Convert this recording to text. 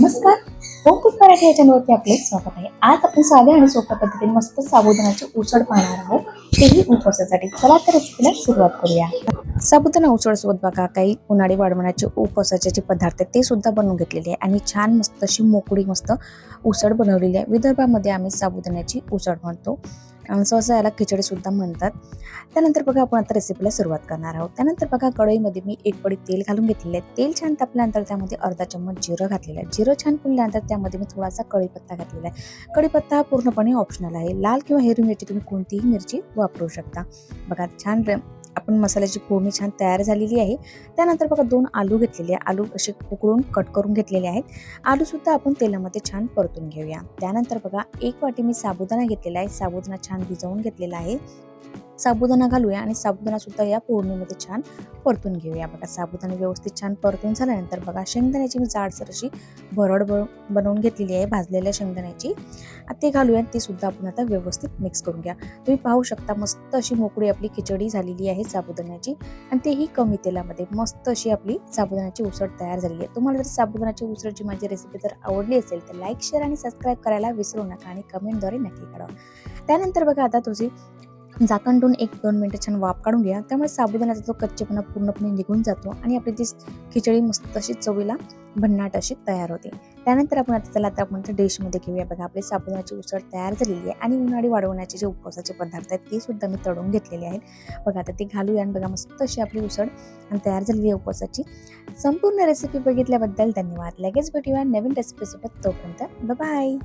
नमस्कार. होम मराठी या चॅनलवरती आपले स्वागत आहे. आज आपण साध्या आणि सोप्या पद्धतीने मस्त साबुदाण्याची उसळ पाहणार आहोत. तेही उपवासासाठी. चला तर रेसिपीला सुरुवात करूया. साबुदाणा उसळ सोबत बघा काही उन्हाळी वाढवण्याचे उपवासाचे जे पदार्थ आहेत ते सुद्धा बनवून घेतलेले आहे. आणि छान मस्त अशी मोकळी मस्त उसळ बनवलेली आहे. विदर्भामध्ये आम्ही साबुदाण्याची उसळ म्हणतो. सहसा याला खिचडी सुद्धा म्हणतात. त्यानंतर बघा आपण आता रेसिपीला सुरुवात करणार आहोत. त्यानंतर बघा कढईमध्ये मी एक पडी तेल घालून घेतलेले आहे. तेल छान तापल्यानंतर त्यामध्ये अर्धा चम्मच जिरं घातलेलं आहे. जिरं छान फुलल्यानंतर त्यामध्ये मी थोडासा कढीपत्ता घातलेला आहे. कढीपत्ता हा पूर्णपणे ऑप्शनल आहे. लाल किंवा हिरवी मिरची तुम्ही कोणतीही मिरची वापरू शकता. बघा छान आपण मसाल्याची फोडणी छान तयार झालेली आहे. त्यानंतर बघा दोन आलू घेतलेले आहे. आलू असे उकळून कट करून घेतलेले आहेत. आलूसुद्धा आपण तेलामध्ये छान परतून घेऊया. त्यानंतर बघा एक वाटी मी साबुदाणा घेतलेला आहे. साबुदाणा छान भिजवून घेतलेला आहे. साबुदाणा घालूया आणि साबुदाणा सुद्धा या फोडणीमध्ये छान परतून घेऊया. बघा साबुदाणा व्यवस्थित छान परतून झाल्यानंतर बघा शेंगदाण्याची मी जाडसर अशी भरड बनवून घेतलेली आहे भाजलेल्या शेंगदाण्याची. ते घालूया ती सुद्धा आपण आता व्यवस्थित मिक्स करून घ्या. तुम्ही पाहू शकता मस्त अशी मोकळी आपली खिचडी झालेली आहे साबुदाण्याची. आणि तेही कमी तेलामध्ये मस्त अशी आपली साबुदाण्याची उसळ तयार झालेली आहे. तुम्हाला जर साबुदाण्याची उसळची माझी रेसिपी जर आवडली असेल तर लाईक शेअर आणि सबस्क्राईब करायला विसरू नका आणि कमेंटद्वारे नक्की करा त्यानंतर बघा आता तुझी झाकण एक दोन मिनटं छान वाफ काढून घ्या. त्यामुळे साबुदाण्याचा तो कच्चेपणा पूर्णपणे निघून जातो आणि आपली ती खिचडी मस्त अशी चवीला भन्नाट अशी तयार होते. त्यानंतर आपण आता त्याला आता आपण डिशमध्ये घेऊया. बघा आपली साबुदाण्याची उसळ तयार झालेली आहे आणि उन्हाळी वाढवण्याचे जे उपवासाचे पदार्थ आहेत ते सुद्धा मी तळून घेतलेले आहेत. बघा आता ते घालूया आणि बघा मस्त अशी आपली उसळ आणि तयार झालेली आहे उपवासाची. संपूर्ण रेसिपी बघितल्याबद्दल धन्यवाद. लगेच भेटूया नवीन रेसिपीसोबत तोपर्यंत बाय